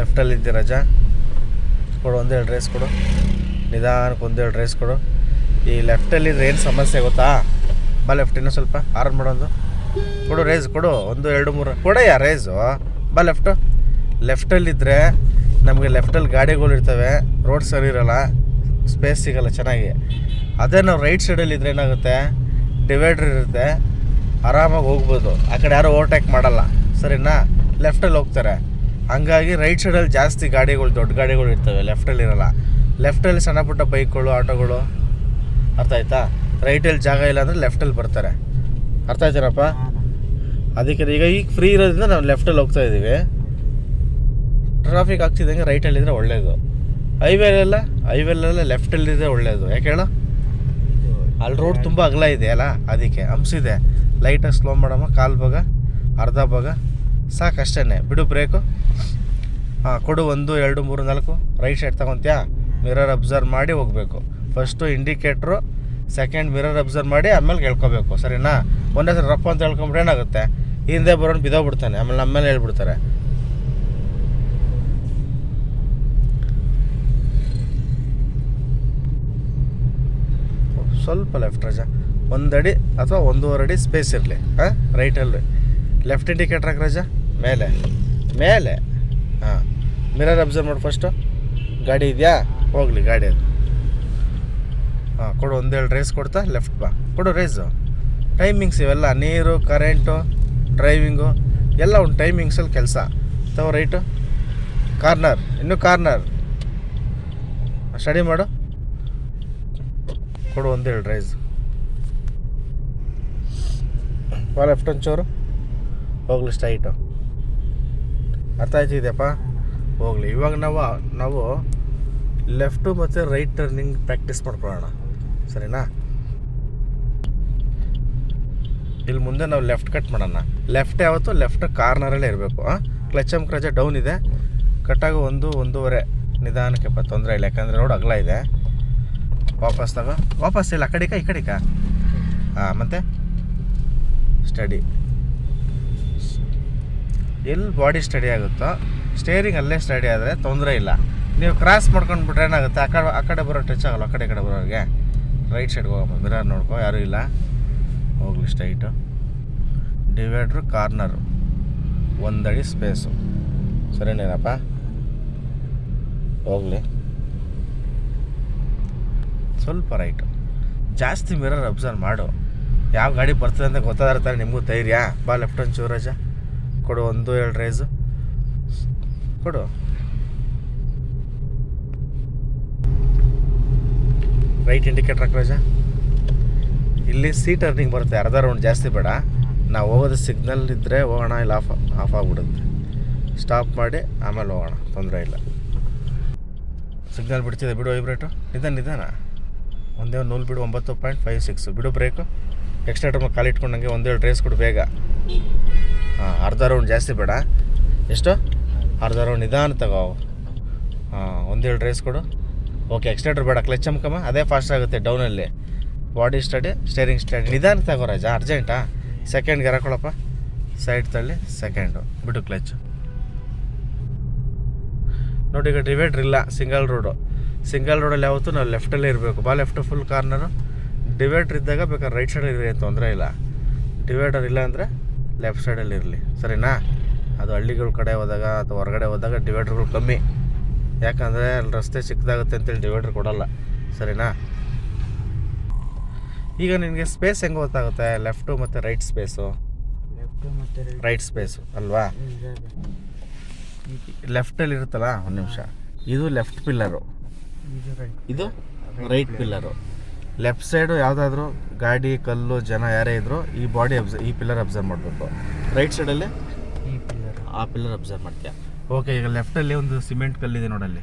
ಲೆಫ್ಟಲ್ಲಿ ಇದ್ದೆ ರಜಾ. ಕೊಡು ಒಂದೇಳು ಡ್ರೆಸ್ ಕೊಡು. ನಿಧಾನಕ್ಕೆ ಒಂದೆರಡು ಡ್ರೆಸ್ ಕೊಡು. ಈ ಲೆಫ್ಟಲ್ಲಿದ್ರೆ ಏನು ಸಮಸ್ಯೆ ಗೊತ್ತಾ? ಬಾ ಲೆಫ್ಟ್ ಇನ್ನೂ ಸ್ವಲ್ಪ ಆರ್ನ್ ಮಾಡೋದು ಕೊಡು ರೇಸ್ ಕೊಡು. ಒಂದು, ಎರಡು, ಮೂರು. ಕೊಡಯ್ಯ ರೇಸು ಬಾ ಲೆಫ್ಟು. ಲೆಫ್ಟಲ್ಲಿದ್ದರೆ ನಮಗೆ ಲೆಫ್ಟಲ್ಲಿ ಗಾಡಿಗಳು ಇರ್ತವೆ. ರೋಡ್ ಸರಿ ಇರಲ್ಲ. ಸ್ಪೇಸ್ ಸಿಗೋಲ್ಲ ಚೆನ್ನಾಗಿ. ಅದೇ ನಾವು ರೈಟ್ ಸೈಡಲ್ಲಿ ಇದ್ರೆ ಏನಾಗುತ್ತೆ? ಡಿವೈಡ್ರ್ ಇರುತ್ತೆ. ಆರಾಮಾಗಿ ಹೋಗ್ಬೋದು. ಆ ಕಡೆ ಯಾರೂ ಓವರ್ಟೇಕ್ ಮಾಡಲ್ಲ. ಸರಿನಾ? ಲೆಫ್ಟಲ್ಲಿ ಹೋಗ್ತಾರೆ. ಹಂಗಾಗಿ ರೈಟ್ ಸೈಡಲ್ಲಿ ಜಾಸ್ತಿ ಗಾಡಿಗಳು, ದೊಡ್ಡ ಗಾಡಿಗಳು ಇರ್ತವೆ. ಲೆಫ್ಟಲ್ಲಿ ಇರೋಲ್ಲ. ಲೆಫ್ಟಲ್ಲಿ ಸಣ್ಣ ಪುಟ್ಟ ಬೈಕ್ಗಳು ಆಟೋಗಳು. ಅರ್ಥ ಆಯ್ತಾ? ರೈಟಲ್ಲಿ ಜಾಗ ಇಲ್ಲ ಅಂದರೆ ಲೆಫ್ಟಲ್ಲಿ ಬರ್ತಾರೆ. ಅರ್ಥ ಆಯ್ತಾರಪ್ಪ ಅದಕ್ಕೆ ಈಗ ಈಗ ಫ್ರೀ ಇರೋದ್ರಿಂದ ನಾವು ಲೆಫ್ಟಲ್ಲಿ ಹೋಗ್ತಾ ಇದ್ದೀವಿ. ಟ್ರಾಫಿಕ್ ಆಗ್ತಿದ್ದಂಗೆ ರೈಟಲ್ಲಿದ್ದರೆ ಒಳ್ಳೆಯದು ಹೈವೇಲೆಲ್ಲ ಹೈವೇಲೆಲ್ಲ ಲೆಫ್ಟಲ್ಲಿದ್ದರೆ ಒಳ್ಳೆಯದು ಯಾಕೆ ಹೇಳೋ? ಅಲ್ಲಿ ರೋಡ್ ತುಂಬ ಅಗಲ ಇದೆ ಅಲ್ಲ? ಅದಕ್ಕೆ ಹಂಸಿದೆ ಲೈಟಾಗಿ ಸ್ಲೋ ಮಾಡಮ್ಮ, ಕಾಲು ಭಾಗ, ಅರ್ಧ ಭಾಗ. ಸಾಕಷ್ಟೇ ಬಿಡು ಬ್ರೇಕು. ಹಾಂ, ಕೊಡು ಒಂದು, ಎರಡು, ಮೂರು, ನಾಲ್ಕು. ರೈಟ್ ಸೈಡ್ ತಗೊತ್ಯಾ? ಮಿರರ್ ಅಬ್ಸರ್ವ್ ಮಾಡಿ ಹೋಗಬೇಕು. First indicator second mirror observe ಮಾಡಿ ಆಮೇಲೆ ಹೇಳ್ಕೋಬೇಕು, ಸರಿನಾ? ಒಂದೇ ಸರಿ ರಪ್ಪ ಅಂತ ಹೇಳ್ಕೊಂಬಿಟ್ರೆ ಏನಾಗುತ್ತೆ? ಹಿಂದೆ ಬರೋನು ಬಿದ್ದೋಗ್ಬಿಡ್ತಾನೆ ಆಮೇಲೆ ನಮ್ಮ ಮೇಲೆ ಹೇಳ್ಬಿಡ್ತಾರೆ. ಸ್ವಲ್ಪ ಲೆಫ್ಟ್ ರಜಾ. ಒಂದು ಅಡಿ ಅಥವಾ ಒಂದೂವರೆ ಅಡಿ ಸ್ಪೇಸ್ ಇರಲಿ, ಹಾಂ? ರೈಟಲ್ಲಿ ಲೆಫ್ಟ್ ಇಂಡಿಕೇಟ್ರ್ ಹಾಕಿ ರಜಾ. ಮೇಲೆ. ಮೇಲೆ. ಹಾಂ. ಮಿರರ್ ಅಬ್ಸರ್ವ್ ಮಾಡಿ ಫಸ್ಟು ಗಾಡಿ ಇದೆಯಾ? ಹೋಗಲಿ ಗಾಡಿ ಅದು ಹಾಂ, ಕೊಡು ಒಂದೇಳು ರೇಸ್ ಕೊಡ್ತಾ ಲೆಫ್ಟ್ ಬಾ. ಕೊಡು ರೇಸು ಟೈಮಿಂಗ್ಸ್ ಇವೆಲ್ಲ, ನೀರು ಕರೆಂಟು ಡ್ರೈವಿಂಗು ಎಲ್ಲ ಒಂದು ಟೈಮಿಂಗ್ಸಲ್ಲಿ ಕೆಲಸ. ತಗೋ ರೈಟು ಕಾರ್ನರ್ ಇನ್ನೂ ಕಾರ್ನರ್ ಸ್ಟಡಿ ಮಾಡು. ಕೊಡು ಒಂದೇಳು ರೈಸ್ ಲೆಫ್ಟ್ ಒಂಚೂರು. ಹೋಗ್ಲಿ ಸ್ಟ್ರೈಟು ಅರ್ಥ ಆಯ್ತಿದೆಯಪ್ಪ? ಹೋಗ್ಲಿ, ಇವಾಗ ನಾವು ನಾವು ಲೆಫ್ಟು ಮತ್ತು ರೈಟ್ ಟರ್ನಿಂಗ್ ಪ್ರಾಕ್ಟೀಸ್ ಮಾಡ್ಕೊಳ್ಳೋಣ. ಸರಿನಾ? ಇಲ್ಲಿ ಮುಂದೆ ನಾವು ಲೆಫ್ಟ್ ಕಟ್ ಮಾಡೋಣ. ಲೆಫ್ಟ್ ಯಾವತ್ತು ಲೆಫ್ಟ್ ಕಾರ್ನರಲ್ಲೇ ಇರಬೇಕು ಕ್ಲಚ್ ಕ್ಲಚಮ್ ಕ್ರಜ ಡೌನ್ ಇದೆ. ಕಟ್ಟಾಗಿ ಒಂದು, ಒಂದೂವರೆ ನಿಧಾನಕ್ಕೆ ಪ ತೊಂದರೆ ಇಲ್ಲ, ಯಾಕಂದರೆ ರೋಡ್ ಅಗಲ ಇದೆ. ವಾಪಸ್ ತಗೋ. ವಾಪಸ್ ಇಲ್ಲ, ಆ ಕಡಿಕ, ಈ ಕಡಿಕ. ಹಾಂ ಮತ್ತು? ಸ್ಟಡಿ ಎಲ್ಲಿ ಬಾಡಿ ಸ್ಟಡಿ ಆಗುತ್ತೋ, ಸ್ಟೇರಿಂಗ್ ಅಲ್ಲೇ ಸ್ಟಡಿ ಆದರೆ ತೊಂದರೆ ಇಲ್ಲ. ನೀವು ಕ್ರಾಸ್ ಮಾಡ್ಕೊಂಡು ಬಿಟ್ರೆ ಏನಾಗುತ್ತೆ? ಆ ಕಡೆ ಆ ಕಡೆ ಬರೋ ಟಚ್ ಆಗಲ್ಲ, ಆ ಕಡೆ ಕಡೆ ಬರೋರಿಗೆ. ರೈಟ್ ಸೈಡ್ಗೆ ಹೋಗಮ್ಮ, ಮಿರರ್ ನೋಡ್ಕೊ, ಯಾರೂ ಇಲ್ಲ. ಹೋಗ್ಲಿ ಸ್ಟೈಟು ಡಿವೈಡ್ರು, ಕಾರ್ನರು. ಒಂದಡಿ ಸ್ಪೇಸು. ಸರಿನೇನಪ್ಪ? ಹೋಗಲಿ. ಸ್ವಲ್ಪ ರೈಟು. ಜಾಸ್ತಿ ಮಿರರ್ ಅಬ್ಸರ್ವ್ ಮಾಡು. ಯಾವ ಗಾಡಿ ಬರ್ತದೆ ಅಂತ ಗೊತ್ತಾದಿರ್ತಾರೆ ನಿಮಗೂ ಧೈರ್ಯ. ಬಾ, ಲೆಫ್ಟ್ ಒಂದು ಚೂರಜ ಕೊಡು, ಒಂದು, ಎರಡು ರೈಸು ಕೊಡು. ರೈಟ್ ಇಂಡಿಕೇಟರ್ ಹಾಕ್ರಾಜ ರಜಾ. ಇಲ್ಲಿ ಸೀಟ್ ಟರ್ನಿಂಗ್ ಬರುತ್ತೆ, ಅರ್ಧ ರೌಂಡ್ ಜಾಸ್ತಿ ಬೇಡ. ನಾವು ಹೋಗೋದು ಸಿಗ್ನಲ್ ಇದ್ದರೆ ಹೋಗೋಣ, ಇಲ್ಲ ಆಫ್ ಆಫ್ ಆಗಿಬಿಡುತ್ತೆ. ಸ್ಟಾಪ್ ಮಾಡಿ, ಆಮೇಲೆ ಹೋಗೋಣ, ತೊಂದರೆ ಇಲ್ಲ. ಸಿಗ್ನಲ್ ಬಿಡ್ತಿದೆ, ಬಿಡು ವೈಬ್ರೇಟು ನಿಧಾನ ನಿಧಾನ. ಒಂದೇ ಒಂದು ನೂಲು ಬಿಡು, ಒಂಬತ್ತು ಪಾಯಿಂಟ್ ಫೈವ್ ಸಿಕ್ಸ್ ಬಿಡು ಬ್ರೇಕು ಎಕ್ಸ್ಟ್ರಾ ಟರ್ಮ್ ಕಾಲಿಟ್ಕೊಂಡಂಗೆ ಒಂದೇಳು ರೇಸ್ ಕೊಡು, ಬೇಗ. ಹಾಂ, ಅರ್ಧ ರೌಂಡ್ ಜಾಸ್ತಿ ಬೇಡ. ಎಷ್ಟು? ಅರ್ಧ ರೌಂಡ್ ನಿಧಾನ ತಗೋ ಹಾಂ, ಒಂದೇಳು ರೇಸ್ ಕೊಡು. ಓಕೆ ಎಕ್ಸ್ಟ್ರೇಟರ್ ಬೇಡ ಕ್ಲಚ್ ಅಮ್ಕಮ್ಮ ಅದೇ ಫಾಸ್ಟ್ ಆಗುತ್ತೆ ಡೌನಲ್ಲಿ ಬಾಡಿ ಸ್ಟಡಿ ಸ್ಟೇರಿಂಗ್ ಸ್ಟಡಿ ನಿಧಾನ ತಗೋ ರಾಜ ಅರ್ಜೆಂಟಾ ಸೆಕೆಂಡ್ಗೆ ಹಾಕೊಳಪ್ಪ. ಸೈಡ್ ತಳ್ಳಿ ಸೆಕೆಂಡು ಬಿಡು ಕ್ಲಚ್ ನೋಡಿ, ಈಗ ಡಿವೈಡ್ರ್ ಇಲ್ಲ ಸಿಂಗಲ್ ರೋಡು ಸಿಂಗಲ್ ರೋಡಲ್ಲಿ ಯಾವತ್ತೂ ನಾವು ಲೆಫ್ಟಲ್ಲೇ ಇರಬೇಕು. ಬಾ ಲೆಫ್ಟ್ ಫುಲ್ ಕಾರ್ನರು ಡಿವೈಡ್ರ್ ಇದ್ದಾಗ ಬೇಕಾದ್ರೆ ರೈಟ್ ಸೈಡಲ್ಲಿ ಇರಿ ತೊಂದರೆ ಇಲ್ಲ. ಡಿವೈಡರ್ ಇಲ್ಲ ಅಂದರೆ ಲೆಫ್ಟ್ ಸೈಡಲ್ಲಿ ಇರಲಿ. ಸರಿನಾ? ಅದು ಹಳ್ಳಿಗಳ ಕಡೆ ಹೋದಾಗ ಅಥವಾ ಹೊರಗಡೆ ಹೋದಾಗ ಡಿವೈಡ್ರ್ಗಳು ಕಮ್ಮಿ. ಯಾಕಂದರೆ ಅಲ್ಲಿ ರಸ್ತೆ ಚಿಕ್ಕದಾಗುತ್ತೆ ಅಂತೇಳಿ ಡಿವೈಡ್ರ್ ಕೊಡಲ್ಲ. ಸರಿನಾ? ಈಗ ನಿನಗೆ ಸ್ಪೇಸ್ ಹೆಂಗೆ ಗೊತ್ತಾಗುತ್ತೆ? ಲೆಫ್ಟು ಮತ್ತು ರೈಟ್ ಸ್ಪೇಸು ಲೆಫ್ಟ್ ಮತ್ತೆ ರೈಟ್ ಸ್ಪೇಸು ಅಲ್ವಾ? ಲೆಫ್ಟಲ್ಲಿ ಇರುತ್ತಲ್ಲ ಒಂದು ನಿಮಿಷ. ಇದು ಲೆಫ್ಟ್ ಪಿಲ್ಲರು ಇದು ರೈಟ್ ಇದು ರೈಟ್ ಪಿಲ್ಲರು ಲೆಫ್ಟ್ ಸೈಡು ಯಾವುದಾದ್ರೂ ಗಾಡಿ ಕಲ್ಲು ಜನ ಯಾರೇ ಇದ್ದರೂ ಈ ಬಾಡಿ ಅಬ್ಸರ್ ಈ ಪಿಲ್ಲರ್ ಅಬ್ಸರ್ವ್ ಮಾಡಬೇಕು. ರೈಟ್ ಸೈಡಲ್ಲಿ? ಈ ಪಿಲ್ಲರ್. ಆ ಪಿಲ್ಲರ್ ಅಬ್ಸರ್ವ್ ಮಾಡ್ತೀಯ? ಓಕೆ ಈಗ ಲೆಫ್ಟಲ್ಲಿ ಒಂದು ಸಿಮೆಂಟ್ ಕಲ್ಲಿದೆ ನೋಡಲ್ಲಿ.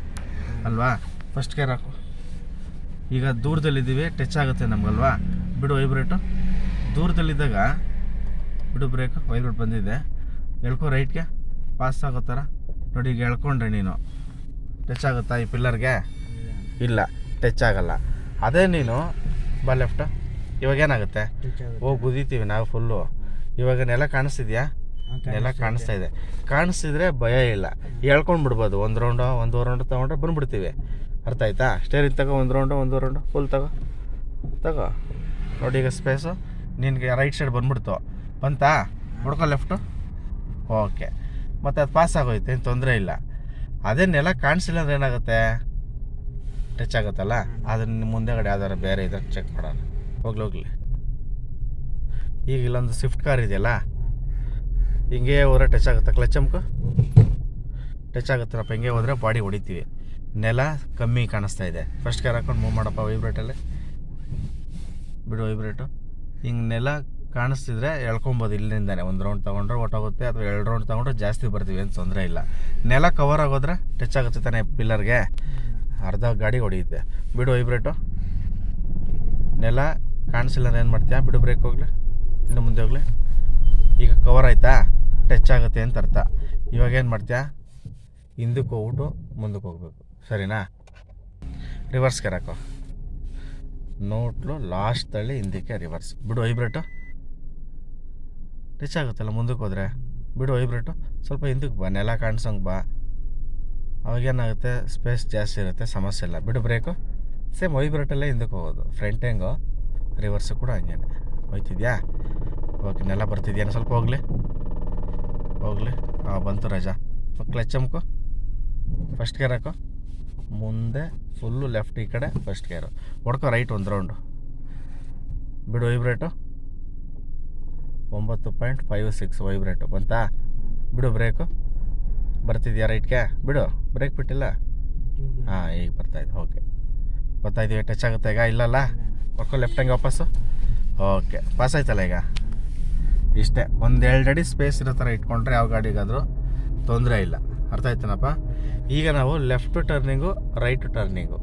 ಅಲ್ವಾ? ಫಸ್ಟ್ ಕೇರ್ ಹಾಕು. ಈಗ ದೂರದಲ್ಲಿದ್ದೀವಿ ಟಚ್ ಆಗುತ್ತೆ ನಮಗಲ್ವಾ? ಬಿಡು ವೈಬ್ರೇಟು ದೂರದಲ್ಲಿದ್ದಾಗ ಬಿಡು ಬ್ರೇಕ್ ವೈಬ್ರೇಟ್ ಬಂದಿದೆ. ಎಳ್ಕೊ ರೈಟ್ಗೆ. ಪಾಸ್ ಆಗೋ ಥರ. ನೋಡಿ ಈಗ ಎಳ್ಕೊಂಡ್ರೆ ನೀನು. ಟಚ್ ಆಗುತ್ತಾ ಈ ಪಿಲ್ಲರ್ಗೆ? ಇಲ್ಲ ಟಚ್ ಆಗಲ್ಲ. ಅದೇ ನೀನು ಬಾ ಲೆಫ್ಟ್ ಇವಾಗ ಏನಾಗುತ್ತೆ? ಹೋಗಿ ಗುದೀತೀವಿ ನಾವು ಫುಲ್ಲು ಇವಾಗ ನೆಲ ಕಾಣಿಸ್ತಿದ್ಯಾ? ನೆಲ ಕಾಣಿಸ್ತಾ ಇದೆ ಕಾಣಿಸ್ತಿದ್ರೆ ಭಯ ಇಲ್ಲ. ಹೇಳ್ಕೊಂಡು ಬಿಡ್ಬೋದು. ಒಂದು ರೌಂಡು ಒಂದು ರೌಂಡು ತೊಗೊಂಡ್ರೆ ಬಂದ್ಬಿಡ್ತೀವಿ. ಅರ್ಥ ಆಯ್ತಾ? ಸ್ಟೇರಿಂಗ್ ತಗೋ ಒಂದು ರೌಂಡು ಒಂದು ರೌಂಡು ಫುಲ್ ತಗೋ. ತಗೋ. ನೋಡಿ ಈಗ ಸ್ಪೇಸು ನಿನಗೆ ರೈಟ್ ಸೈಡ್ ಬಂದ್ಬಿಡ್ತು. ಬಂತಾ? ಹುಡ್ಕೋ ಲೆಫ್ಟು ಓಕೆ ಮತ್ತು ಅದು ಪಾಸ್ ಆಗೋಯ್ತು. ಏನು ತೊಂದರೆ ಇಲ್ಲ. ಅದೇ ನೆಲ ಕಾಣಿಸಿಲ್ಲ ಅಂದ್ರೆ ಏನಾಗುತ್ತೆ? ಟಚ್ ಆಗುತ್ತಲ್ಲ? ಅದನ್ನ ಮುಂದೆಗಡೆ ಯಾವ್ದಾರು ಬೇರೆ ಇದ್ರೆ ಚೆಕ್ ಮಾಡೋಣ. ಹೋಗ್ಲಿ ಹೋಗ್ಲಿ. ಈಗ ಇಲ್ಲೊಂದು ಸ್ವಿಫ್ಟ್ ಕಾರ್ ಇದೆಯಲ್ಲ? ಹಿಂಗೆ ಹೋದ್ರೆ ಟಚ್ ಆಗುತ್ತೆ? ಕ್ಲಚ್ ಅಮ್ಕು ಟಚ್ ಆಗುತ್ತಲ್ಲಪ್ಪ, ಹಿಂಗೆ ಹೋದ್ರೆ ಬಾಡಿ ಹೊಡಿತೀವಿ. ನೆಲ ಕಮ್ಮಿ ಕಾಣಿಸ್ತಾ ಇದೆ. ಫಸ್ಟ್ ಕಾರ್ ಹಾಕೊಂಡು ಮೂವ್ ಮಾಡಪ್ಪ ವೈಬ್ರೇಟಲ್ಲಿ ಬಿಡು ವೈಬ್ರೇಟು ಹಿಂಗೆ ನೆಲ ಕಾಣಿಸ್ತಿದ್ರೆ ಎಳ್ಕೊಬೋದು ಇಲ್ಲಿಂದಾನೆ. ಒಂದು ರೌಂಡ್ ತೊಗೊಂಡ್ರೆ ಒಟ್ಟೋಗುತ್ತೆ ಅಥವಾ ಎರಡು ರೌಂಡ್ ತೊಗೊಂಡ್ರೆ ಜಾಸ್ತಿ ಬರ್ತೀವಿ, ಏನು ತೊಂದರೆ ಇಲ್ಲ. ನೆಲ ಕವರ್ ಆಗೋದ್ರೆ ಟಚ್ ಆಗುತ್ತೆ ತಾನೆ ಪಿಲ್ಲರ್ಗೆ ಅರ್ಧ ಗಾಡಿ ಹೊಡೆಯುತ್ತೆ. ಬಿಡು ವೈಬ್ರೇಟು ನೆಲ, ಕಾಣಿಸಿಲ್ಲ ಏನು ಮಾಡ್ತೀಯಾ? ಬಿಡು ಬ್ರೇಕ್ ಹೋಗ್ಲಿ. ಇನ್ನು ಮುಂದೆ ಹೋಗ್ಲಿ. ಈಗ ಕವರ್ ಆಯ್ತಾ? ಟಚ್ ಆಗುತ್ತೆ ಅಂತ ಅರ್ಥ. ಇವಾಗ ಏನು ಮಾಡ್ತೀಯಾ? ಹಿಂದಕ್ಕೆ ಹೋಗ್ಬಿಟ್ಟು ಮುಂದಕ್ಕೆ ಹೋಗ್ಬೇಕು. ಸರಿನಾ? ರಿವರ್ಸ್ ಕರಕೋ ನೋಟ್ಲು ಲಾಸ್ಟ್ ತಳ್ಳಿ ಹಿಂದಕ್ಕೆ ರಿವರ್ಸ್ ಬಿಡು ವೈಬ್ರೇಟು ಟಚ್ ಆಗುತ್ತಲ್ಲ, ಮುಂದಕ್ಕೆ ಹೋದರೆ? ಬಿಡು ವೈಬ್ರೇಟು ಸ್ವಲ್ಪ ಹಿಂದಕ್ಕೆ ಬಾ. ನೆಲ ಕಾಣಿಸಂಗೆ ಬಾ. ಅವಾಗೇನಾಗುತ್ತೆ ಸ್ಪೇಸ್ ಜಾಸ್ತಿ ಇರುತ್ತೆ, ಸಮಸ್ಯೆ ಇಲ್ಲ. ಬಿಡು ಬ್ರೇಕು ಸೇಮ್ ವೈಬ್ರೇಟಲ್ಲೇ ಹಿಂದಕ್ಕೆ ಹೋಗೋದು. ಫ್ರಂಟ್ ಹೆಂಗೋ ರಿವರ್ಸು ಕೂಡ ಹಂಗೇನೆ. ಹೋಯ್ತಿದ್ಯಾ? ಓಕೆ ನೆಲ ಬರ್ತಿದ್ಯಾ? ಸ್ವಲ್ಪ ಹೋಗಲಿ. ಹೋಗಲಿ. ಹಾಂ, ಬಂತು ರಜಾ. ಕ್ಲಚ್ ಅಮ್ಕೋ. ಫಸ್ಟ್ ಗೇರ್ ಹಾಕೋ. ಮುಂದೆ ಫುಲ್ಲು ಲೆಫ್ಟ್ ಈ ಕಡೆ ಫಸ್ಟ್ ಗೇರು ಹೊಡ್ಕೋ ರೈಟ್ ಒಂದು ರೌಂಡು ಬಿಡು ವೈಬ್ರೇಟು ಒಂಬತ್ತು ಪಾಯಿಂಟ್ ಫೈವ್ ಸಿಕ್ಸ್ ವೈಬ್ರೇಟು ಬಂತಾ? ಬಿಡು ಬ್ರೇಕು ಬರ್ತಿದ್ಯಾ ರೈಟ್ಗೆ? ಬಿಡು ಬ್ರೇಕ್ ಬಿಟ್ಟಿಲ್ಲ? ಹಾಂ ಈಗ ಬರ್ತಾಯಿದೆ ಓಕೆ. ಬರ್ತಾಯಿದ್ದೀವಿ ಟಚ್ ಆಗುತ್ತೆ ಈಗ ಇಲ್ಲಲ್ಲ? ಒಕ್ಕ ಲೆಫ್ಟ್ ಹಂಗೆ ವಾಪಸ್ಸು? ಓಕೆ ಪಾಸ್ ಆಯ್ತಲ್ಲ ಈಗ? ಇಷ್ಟೇ ಒಂದು ಎರಡು ಅಡಿ ಸ್ಪೇಸ್ ಇರೋ ಥರ ಇಟ್ಕೊಂಡ್ರೆ ಯಾವ ಗಾಡಿಗಾದರೂ ತೊಂದರೆ ಇಲ್ಲ. ಅರ್ಥ ಆಯ್ತನಪ್ಪ? ಈಗ ನಾವು left turning right turning.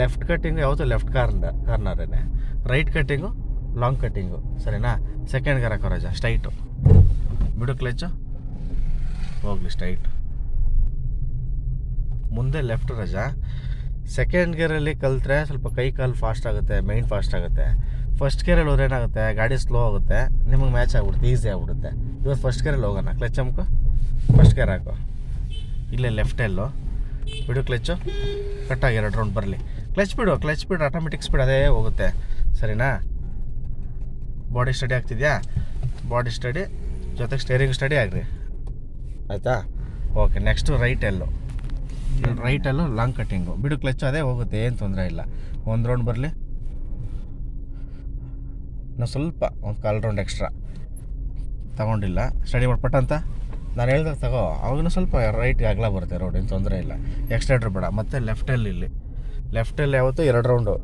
Left cutting ಯಾವತ್ತೂ ಲೆಫ್ಟ್ ಕಾರ್ನರ್ ಕಾರ್ನರೇನೆ. ರೈಟ್ ಕಟ್ಟಿಂಗು ಲಾಂಗ್ ಕಟ್ಟಿಂಗು ಸರಿನಾ? ಸೆಕೆಂಡ್ ಗೇರ್ ಹಾಕೋ ರಜಾ ಸ್ಟ್ರೈಟು. ಬಿಡು ಕ್ಲಚ್ಚು ಹೋಗ್ಲಿ ಸ್ಟ್ರೈಟು. ಮುಂದೆ ಲೆಫ್ಟ್ ರಜಾ. ಸೆಕೆಂಡ್ ಗೇರಲ್ಲಿ ಕಲಿತ್ರೆ ಸ್ವಲ್ಪ ಕೈ ಕಾಲು ಫಾಸ್ಟ್ ಆಗುತ್ತೆ ಮೈಂಡ್ ಫಾಸ್ಟ್ ಆಗುತ್ತೆ. ಫಸ್ಟ್ ಗೇರಲ್ಲಿ ಹೋದ್ರೆ ಏನಾಗುತ್ತೆ? ಗಾಡಿ ಸ್ಲೋ ಆಗುತ್ತೆ, ನಿಮಗೆ ಮ್ಯಾಚ್ ಆಗ್ಬಿಡುತ್ತೆ ಈಸಿ ಆಗ್ಬಿಡುತ್ತೆ. ಇವತ್ತು ಫಸ್ಟ್ ಗೇರಲ್ಲಿ ಹೋಗೋಣ. ಕ್ಲಚ್ ಅಮ್ಕು? ಫಸ್ಟ್ ಗೇರ್ ಹಾಕು. ಇಲ್ಲೇ ಲೆಫ್ಟ್ ಎಲ್ಲೋ ಬಿಡು ಕ್ಲಚ್ಚು ಕಟ್ಟಾಗಿ ಎರಡು ರೌಂಡ್ ಬರಲಿ. ಕ್ಲಚ್ ಬಿಡು ಕ್ಲಚ್ ಬಿಡು ಆಟೋಮೆಟಿಕ್ ಸ್ಪೀಡ್ ಅದೇ ಹೋಗುತ್ತೆ. ಸರಿನಾ? ಬಾಡಿ ಸ್ಟಡಿ ಆಗ್ತಿದ್ಯಾ? ಬಾಡಿ ಸ್ಟಡಿ ಜೊತೆಗೆ ಸ್ಟೇರಿಂಗ್ ಸ್ಟಡಿ ಆಗ್ರಿ. ಆಯಿತಾ? ಓಕೆ ನೆಕ್ಸ್ಟು ರೈಟ್ ಎಲ್ಲು ರೈಟಲ್ಲೂ ಲಾಂಗ್ ಕಟ್ಟಿಂಗು ಬಿಡು ಕ್ಲಚ್ ಅದೇ ಹೋಗುತ್ತೆ, ಏನು ತೊಂದರೆ ಇಲ್ಲ. ಒಂದು ರೌಂಡ್ ಬರಲಿ. ನಾವು ಸ್ವಲ್ಪ ಒಂದು ಕಾಲು ರೌಂಡ್ ಎಕ್ಸ್ಟ್ರಾ ತಗೊಂಡಿಲ್ಲ. ಸ್ಟಡಿ ಮಾಡ್ಪಟ್ಟಂತ ನಾನು ಹೇಳ್ದಾಗ ತಗೋ. ಅವಾಗೂ ಸ್ವಲ್ಪ ರೈಟ್ ಅಗಲ ಬರುತ್ತೆ ರೋಡ್ ಏನು ತೊಂದರೆ ಇಲ್ಲ. ಎಕ್ಸ್ಟ್ರಾ ಬೇಡ. ಮತ್ತು ಲೆಫ್ಟಲ್ಲಿ ಇಲ್ಲಿ. ಲೆಫ್ಟಲ್ಲಿ ಯಾವತ್ತು ಎರಡು ರೌಂಡು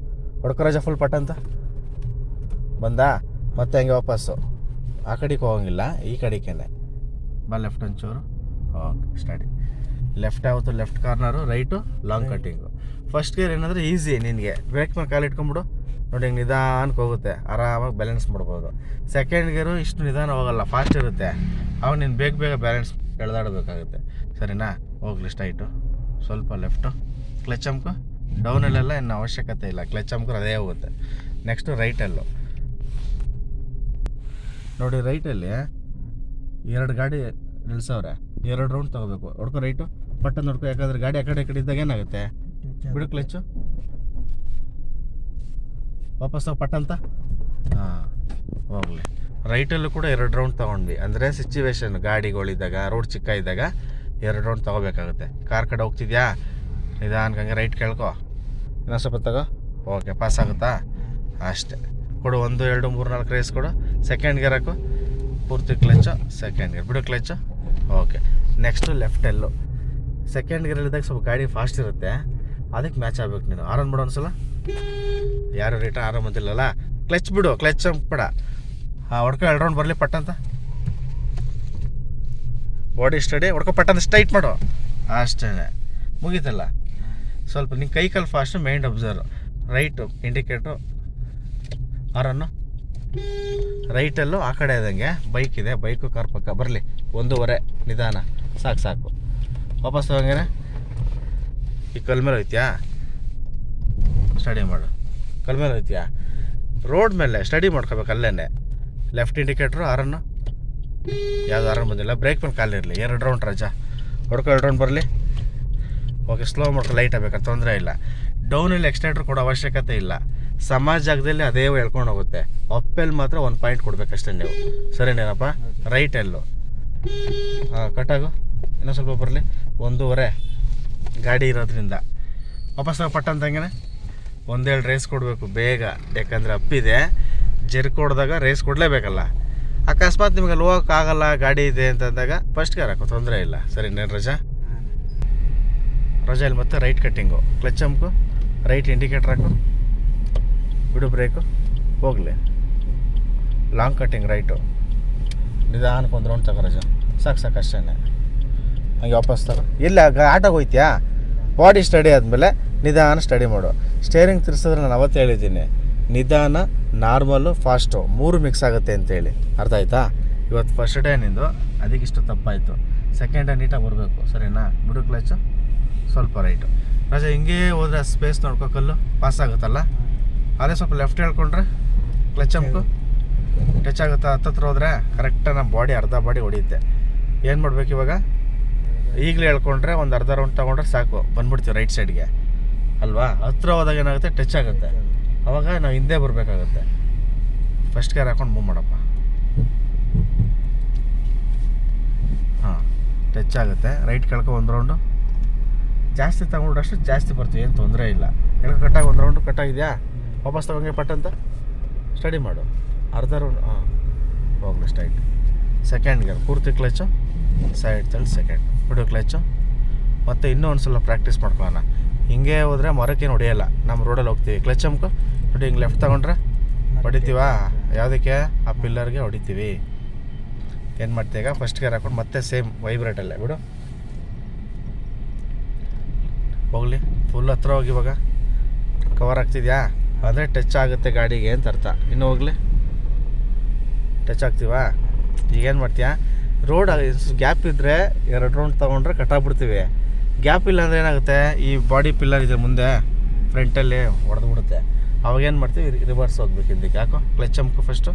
ಹೊಡ್ಕೊರಾಜ ಫುಲ್ ಪಟ್ಟಂತ ಬಂದಾ? ಮತ್ತೆ ಹಂಗೆ ವಾಪಸ್ಸು. ಆ ಕಡೆಗೆ ಹೋಗಂಗಿಲ್ಲ, ಈ ಕಡೆಗೇನೆ. ಬಾ ಲೆಫ್ಟ್ ಒಂಚೂರು. ಓಕೆ ಸ್ಟಡಿ ಲೆಫ್ಟ್ ಯಾವತ್ತು left corner right long cutting first gear ಏನಂದರೆ ಈಸಿ ನಿನಗೆ. ಬ್ರೇಕ್ ಮೇಲೆ ಕಾಲು ಇಟ್ಕೊಂಬಿಡು ನೋಡಿ ಹಿಂಗೆ ನಿಧಾನಕ್ಕೆ ಹೋಗುತ್ತೆ. ಆರಾಮಾಗಿ ಬ್ಯಾಲೆನ್ಸ್ ಮಾಡ್ಬೋದು. ಸೆಕೆಂಡ್ ಗೇರು ಇಷ್ಟು ನಿಧಾನ ಹೋಗಲ್ಲ ಫಾಸ್ಟ್ ಇರುತ್ತೆ. ಅವಾಗ ನೀನು ಬೇಗ ಬೇಗ ಬ್ಯಾಲೆನ್ಸ್ ಎಳೆದಾಡಬೇಕಾಗುತ್ತೆ. ಸರಿನಾ? ಹೋಗ್ಲಿ ಸ್ಟೈಟು ಸ್ವಲ್ಪ ಲೆಫ್ಟು ಕ್ಲಚ್ ಅಮ್ಕು ಡೌನಲ್ಲೆಲ್ಲ ಇನ್ನು ಅವಶ್ಯಕತೆ ಇಲ್ಲ. ಕ್ಲಚ್ ಅಮ್ಕರು ಅದೇ ಹೋಗುತ್ತೆ. ನೆಕ್ಸ್ಟು ರೈಟಲ್ಲು ನೋಡಿ ರೈಟಲ್ಲಿ ಎರಡು ಗಾಡಿ ನಿಲ್ಸವ್ರೆ. ಎರಡು ರೌಂಡ್ ತೊಗೋಬೇಕು. ಹೊಡ್ಕೊ ರೈಟು ಪಟ್ಟನ್ ನೋಡ್ಕೊ ಯಾಕಂದ್ರೆ ಗಾಡಿ ಆ ಕಡೆ ಈ ಕಡೆ ಇದ್ದಾಗ ಏನಾಗುತ್ತೆ? ಬಿಡು ಕ್ಲಚ್ಚು ವಾಪಸ್ ಹೋಗಿ ಪಟ್ ಅಂತ? ಹಾಂ ಹೋಗ್ಲಿ. ರೈಟಲ್ಲೂ ಕೂಡ ಎರಡು ರೌಂಡ್ ತೊಗೊಂಡ್ವಿ. ಅಂದರೆ ಸಿಚುವೇಶನ್ ಗಾಡಿಗಳಿದ್ದಾಗ ರೋಡ್ ಚಿಕ್ಕ ಇದ್ದಾಗ ಎರಡು ರೌಂಡ್ ತೊಗೋಬೇಕಾಗುತ್ತೆ. ಕಾರ್ ಕಡೆ ಹೋಗ್ತಿದ್ಯಾ? ನಿಧಾನಕ್ಕೆ ರೈಟ್ ಕೇಳ್ಕೊ. ಇನ್ನೊಂದು ಸ್ವಲ್ಪ ತಗೋ. ಓಕೆ ಪಾಸ್ ಆಗುತ್ತಾ? ಅಷ್ಟೆ. ಕೊಡು ಒಂದು ಎರಡು ಮೂರು ನಾಲ್ಕು ರೇಸ್ ಕೊಡು. ಸೆಕೆಂಡ್ ಗೇರ್ ಹಾಕು. ಪೂರ್ತಿ ಕ್ಲಚ್ಚು ಸೆಕೆಂಡ್ ಗೇರ್ ಬಿಡು clutch okay next left L second ಗೇರಲ್ಲಿದ್ದಾಗ ಸ್ವಲ್ಪ ಗಾಡಿ ಫಾಸ್ಟ್ ಇರುತ್ತೆ. ಅದಕ್ಕೆ ಮ್ಯಾಚ್ ಆಗ್ಬೇಕು ನೀನು. ಆರನ್ ಬಿಡು ಒಂದ್ಸಲ. ಯಾರು ರಿಟರ್ನ್ ಆರಾಮ್ ಅಂತಿಲ್ಲಲ್ಲ ಕ್ಲಚ್ ಬಿಡು ಕ್ಲಚ್ ಬೇಡ. ಹಾಂ, ಹೊಡ್ಕೊ ಎರಡು ರೌಂಡ್ ಬರಲಿ ಪಟ್ಟಂತ ಬಾಡಿ ಸ್ಟಡಿ ಹೊಡ್ಕೊ ಪಟ್ಟಂತ ಸ್ಟ್ರೈಟ್ ಮಾಡು. ಅಷ್ಟೇ. ಮುಗೀತಲ್ಲ? ಸ್ವಲ್ಪ ನಿನ್ನ ಕೈ ಕಾಲು fast mind observe right indicator ಆರನ್ನು ರೈಟಲ್ಲೂ ಆ ಕಡೆ ಇದ್ದಂಗೆ. ಬೈಕ್ ಇದೆ. ಬೈಕು ಕಾರ್ ಪಕ್ಕ. ಬರಲಿ. ಒಂದೂವರೆ. ನಿಧಾನ. ಸಾಕು ಸಾಕು. ವಾಪಸ್ ಹೋಗಂಗೇನೆ ಈ ಕಲ್ ಮೇಲೆ ಐತ್ಯಾ ಸ್ಟಡಿ ಮಾಡು. ಕಲ್ ಮೇಲೆ ಐತ್ಯಾ ರೋಡ್ ಮೇಲೆ ಸ್ಟಡಿ ಮಾಡ್ಕೋಬೇಕು ಅಲ್ಲೇ ಲೆಫ್ಟ್ ಇಂಡಿಕೇಟ್ರು ಆರನ್ನು ಯಾವುದು ಆರನ್ ಬಂದಿಲ್ಲ? ಬ್ರೇಕ್ ಮೇಲೆ ಇರಲಿ. ಎರಡು ರೌಂಡ್ ರಜಾ. ಹೊಡ್ಕೊ ಎರಡು ರೌಂಡ್ ಬರಲಿ. ಓಕೆ ಸ್ಲೋ ಮಾಡ್ಕೊ ಲೈಟ್ ಆಗಬೇಕಂತ ತೊಂದರೆ ಇಲ್ಲ. ಡೌನಲ್ಲಿ ಎಕ್ಸ್ಟೆಂಡ್ರ್ ಕೊಡೋ ಅವಶ್ಯಕತೆ ಇಲ್ಲ. ಸಮಾಜ ಜಾಗದಲ್ಲಿ ಅದೇ ಎಳ್ಕೊಂಡು ಹೋಗುತ್ತೆ. ಅಪ್ಪೆಲ್ಲಿ ಮಾತ್ರ ಒಂದು ಪಾಯಿಂಟ್ ಕೊಡಬೇಕಷ್ಟೇ ನೀವು. ಸರಿನೇನಪ್ಪ? ರೈಟ್ ಎಲ್ಲು ಹಾಂ ಕಟ್ಟಾಗು ಇನ್ನೊಂದು ಸ್ವಲ್ಪ ಬರಲಿ. ಒಂದೂವರೆ ಗಾಡಿ ಇರೋದ್ರಿಂದ. ವಾಪಸ್ ಪಟ್ಟಂತಂಗೆ ಒಂದೇಳು ರೇಸ್ ಕೊಡಬೇಕು ಬೇಗ. ಯಾಕಂದರೆ ಅಪ್ಪಿದೆ ಜರ್ಕ್ ಹೊಡೆದಾಗ ರೇಸ್ ಕೊಡಲೇಬೇಕಲ್ಲ. ಅಕಸ್ಮಾತ್ ನಿಮಗೆ ಅಲ್ಲಿ ಹೋಗೋಕ್ಕಾಗಲ್ಲ ಗಾಡಿ ಇದೆ ಅಂತಂದಾಗ ಫಸ್ಟ್ ಕಾರ್ ಹಾಕೋ, ತೊಂದರೆ ಇಲ್ಲ. ಸರಿ ನೇನು ರಜಾ? ರಜಾ ಇಲ್ಲಿ ಮತ್ತೆ ರೈಟ್ ಕಟ್ಟಿಂಗು ಕ್ಲಚ್ ಹಮ್ಕು ರೈಟ್ ಇಂಡಿಕೇಟ್ರ್ ಹಾಕು. ಬಿಡು ಬ್ರೇಕು ಹೋಗಲಿ. ಲಾಂಗ್ ಕಟ್ಟಿಂಗ್ ರೈಟು ನಿಧಾನಕ್ಕೆ ಒಂದು ರೌಂಡ್ ತಗೋ ರಜಾ. ಸಾಕು ಸಾಕು ಅಷ್ಟೇ ಹಂಗೆ ವಾಪಸ್ ತಗೋ. ಇಲ್ಲ ಆಟೋಗೆ ಹೋಯ್ತೀಯಾ? ಬಾಡಿ ಸ್ಟಡಿ ಆದಮೇಲೆ ನಿಧಾನ ಸ್ಟಡಿ ಮಾಡು. ಸ್ಟೇರಿಂಗ್ ತಿರ್ಸಿದ್ರೆ ನಾನು ಅವತ್ತು ಹೇಳಿದ್ದೀನಿ. ನಿಧಾನ ನಾರ್ಮಲ್ಲು ಫಾಸ್ಟು ಮೂರು ಮಿಕ್ಸ್ ಆಗುತ್ತೆ ಅಂತೇಳಿ. ಅರ್ಥ ಆಯ್ತಾ? ಇವತ್ತು ಫಸ್ಟ್ ಡೇ ನಿಂದು, ಅದಕ್ಕೆ ಇಷ್ಟು ತಪ್ಪಾಯಿತು. ಸೆಕೆಂಡ್ ಡೇ ನೀಟಾಗಿ ಬರಬೇಕು, ಸರಿನಾ? ಬಿಡು ಕ್ಲಚ್ಚು ಸ್ವಲ್ಪ ರೈಟು ರಜೆ, ಹಿಂಗೇ ಹೋದ್ರೆ ಸ್ಪೇಸ್ ನೋಡ್ಕೋ, ಕಲ್ಲು. ಪಾಸ್ ಆಗುತ್ತಲ್ಲ? ಅದೇ ಸ್ವಲ್ಪ ಲೆಫ್ಟ್ ಹೇಳ್ಕೊಂಡ್ರೆ ಕ್ಲಚ್ ಹಮ್ಕು ಟಚ್ ಆಗುತ್ತಾ? ಹತ್ತತ್ರ ಹೋದ್ರೆ ಕರೆಕ್ಟಾಗಿ ನಮ್ಮ ಬಾಡಿ ಅರ್ಧ ಬಾಡಿ ಹೊಡಿಯುತ್ತೆ. ಏನು ಮಾಡ್ಬೇಕು ಇವಾಗ? ಈಗಲೇ ಹೇಳ್ಕೊಂಡ್ರೆ ಒಂದು ಅರ್ಧ ರೌಂಡ್ ತೊಗೊಂಡ್ರೆ ಸಾಕು. ಬಂದ್ಬಿಡ್ತೀವಿ ರೈಟ್ ಸೈಡ್ಗೆ ಅಲ್ವಾ? ಹತ್ರ ಹೋದಾಗ ಏನಾಗುತ್ತೆ? ಟಚ್ ಆಗುತ್ತೆ. ಅವಾಗ ನಾವು ಹಿಂದೆ ಬರಬೇಕಾಗುತ್ತೆ. ಫಸ್ಟ್ ಗೇರ್ ಹಾಕೊಂಡು ಮೂವ್ ಮಾಡಪ್ಪ. ಹಾಂ ಟಚ್ ಆಗುತ್ತೆ. ರೈಟ್ ಕೆಳಗೆ ಒಂದು ರೌಂಡು ಜಾಸ್ತಿ ತಗೊಂಡ್ರಷ್ಟು ಜಾಸ್ತಿ ಬರ್ತೀವಿ. ಏನು ತೊಂದರೆ ಇಲ್ಲ. ಕೆಳಗೆ ಕಟ್ಟಾಗಿ ಒಂದು ರೌಂಡು ಕಟ್ಟಾಗಿದೆಯಾ ವಾಪಸ್ ತಗೊಂಗೆ ಪಟ್ಟಂತ ಸ್ಟಡಿ ಮಾಡು. ಅರ್ಧ ರೌಂಡ್ ಹಾಂ. ಹೋಗ್ಲಿ ಸ್ಟೈಟ್ ಸೆಕೆಂಡ್ ಗೇರ್ ಪೂರ್ತಿ ಕ್ಲಚ್ಚು ಸೈಡ್ ತಳ್ಳಿ ಸೆಕೆಂಡ್ ಬಿಡು ಕ್ಲಚ್ಚು ಮತ್ತು ಇನ್ನೂ ಒಂದು ಸಲ ಪ್ರಾಕ್ಟೀಸ್ ಮಾಡ್ಕೊಳ್ಳೋಣ. ಹಿಂಗೆ ಹೋದರೆ ಮರಕ್ಕೇನು ಹೊಡೆಯಲ್ಲ. ನಮ್ಮ ರೋಡಲ್ಲಿ ಹೋಗ್ತೀವಿ. ಕ್ಲಚ್ ಅಮ್ಕು? ನೋಡಿ ಹಿಂಗೆ ಲೆಫ್ಟ್ ತಗೊಂಡ್ರೆ? ಹೊಡಿತೀವಾ? ಯಾವುದಕ್ಕೆ? ಆ ಪಿಲ್ಲರ್ಗೆ ಹೊಡಿತೀವಿ. ಏನು ಮಾಡ್ತೀವಿ ಈಗ? ಫಸ್ಟ್ ಗೇರ್ ಹಾಕೊಂಡು ಮತ್ತೆ ಸೇಮ್ ವೈಬ್ರೇಟಲ್ಲೇ ಬಿಡು. ಹೋಗಲಿ. ಫುಲ್ ಹತ್ರ ಹೋಗಿ ಇವಾಗ. ಕವರ್ ಆಗ್ತಿದ್ಯಾ? ಅಂದರೆ ಟಚ್ ಆಗುತ್ತೆ ಗಾಡಿಗೆ ಅಂತ ಅರ್ಥ. ಇನ್ನು ಹೋಗಲಿ. ಟಚ್ ಆಗ್ತೀವಾ? ಈಗೇನು ಮಾಡ್ತೀಯಾ? ರೋಡ್ ಗ್ಯಾಪ್ ಇದ್ದರೆ ಎರಡು ರೌಂಡ್ ತೊಗೊಂಡ್ರೆ ಕಟ್ಟಾಗ್ಬಿಡ್ತೀವಿ ಗ್ಯಾಪ್ ಇಲ್ಲ ಅಂದರೆ ಏನಾಗುತ್ತೆ? ಈ ಬಾಡಿ ಪಿಲ್ಲರ್ ಇದೆ ಮುಂದೆ ಫ್ರಂಟಲ್ಲಿ ಹೊಡೆದ್ಬಿಡುತ್ತೆ ಬಿಡುತ್ತೆ. ಅವಾಗ ಏನು ಮಾಡ್ತೀವಿ? ರಿವರ್ಸ್ ಹೋಗ್ಬೇಕು ಹಿಂದಕ್ಕೆ. ಯಾಕೋ? ಕ್ಲಚ್ ಅಮ್ಕು ಫಸ್ಟು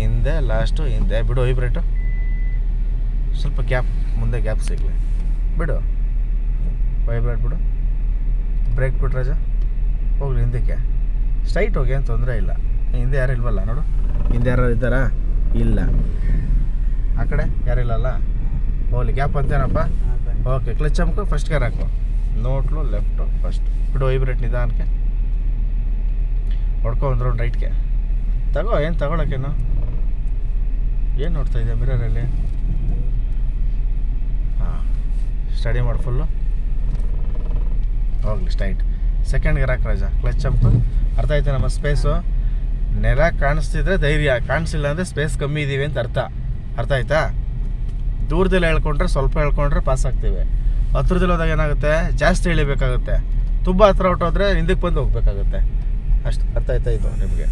ಹಿಂದೆ ಲಾಸ್ಟು ಹಿಂದೆ. ಬಿಡು ವೈಬ್ರೇಟು ಸ್ವಲ್ಪ ಗ್ಯಾಪ್, ಮುಂದೆ ಗ್ಯಾಪ್ ಸಿಗಲಿ. ಬಿಡು. ವೈಬ್ರೇಟ್ ಬಿಡು. ಬ್ರೇಕ್ ಬಿಟ್ರಾಜ ಹೋಗ್ಲಿ ಹಿಂದಕ್ಕೆ. ಸ್ಟ್ರೈಟ್ ಹೋಗಿ ಏನು ತೊಂದರೆ ಇಲ್ಲ. ಹಿಂದೆ ಯಾರು ಇಲ್ವಲ್ಲ ನೋಡು. ಹಿಂದೆ ಯಾರು ಇದ್ದಾರಾ? ಇಲ್ಲ. ಆ ಕಡೆ? ಯಾರಿಲ್ಲಲ್ಲ ಹೋಗ್ಲಿ ಗ್ಯಾಪ್ ಅಂತೇನಪ್ಪ ಓಕೆ ಕ್ಲಚ್ ಅಮ್ಕೊ ಫಸ್ಟ್ ಗೇರ್ ಹಾಕು. ನೋಟ್ಲು ಲೆಫ್ಟು ಫಸ್ಟ್ ಬಿಡು ವೈಬ್ರೇಟ್ ನಿಧಾನಕ್ಕೆ. ಹೊಡ್ಕೊ ಒಂದು ರೌಂಡ್ ರೈಟ್ಗೆ ತಗೋ ಏನು ತಗೊಳಕೇನು ಏನು ನೋಡ್ತಾ ಇದೆಯಾ ಮಿರರಲ್ಲಿ ಹಾಂ ಸ್ಟಡಿ ಮಾಡಿ ಫುಲ್ಲು ಹೋಗ್ಲಿ ಸ್ಟ್ರೈಟ್ ಸೆಕೆಂಡ್ ಗೇರ್ ಹಾಕಿ ರಾಜ ಕ್ಲಚ್ ಹಂಪು ಅರ್ಥ ಆಯ್ತಾ ನಮ್ಮ ಸ್ಪೇಸು ನೆಲ ಕಾಣಿಸ್ತಿದ್ರೆ ಧೈರ್ಯ ಕಾಣಿಸಿಲ್ಲ ಅಂದರೆ ಸ್ಪೇಸ್ ಕಮ್ಮಿ ಇದ್ದೀವಿ ಅಂತ ಅರ್ಥ. ಅರ್ಥ ಆಯ್ತಾ? ದೂರದಲ್ಲಿ ಹೇಳ್ಕೊಂಡ್ರೆ ಸ್ವಲ್ಪ ಹೇಳ್ಕೊಂಡ್ರೆ ಪಾಸ್ ಆಗ್ತೀವಿ. ಹತ್ರದಲ್ಲಿ ಹೋದಾಗ ಏನಾಗುತ್ತೆ? ಜಾಸ್ತಿ ಇಳಿಬೇಕಾಗುತ್ತೆ ತುಂಬ ಹತ್ರ ಹೊಟ್ಟೋದ್ರೆ ಹಿಂದಕ್ಕೆ ಬಂದು ಹೋಗ್ಬೇಕಾಗುತ್ತೆ. ಅಷ್ಟು ಅರ್ಥ ಆಯ್ತಾ ಇದು ನಿಮಗೆ?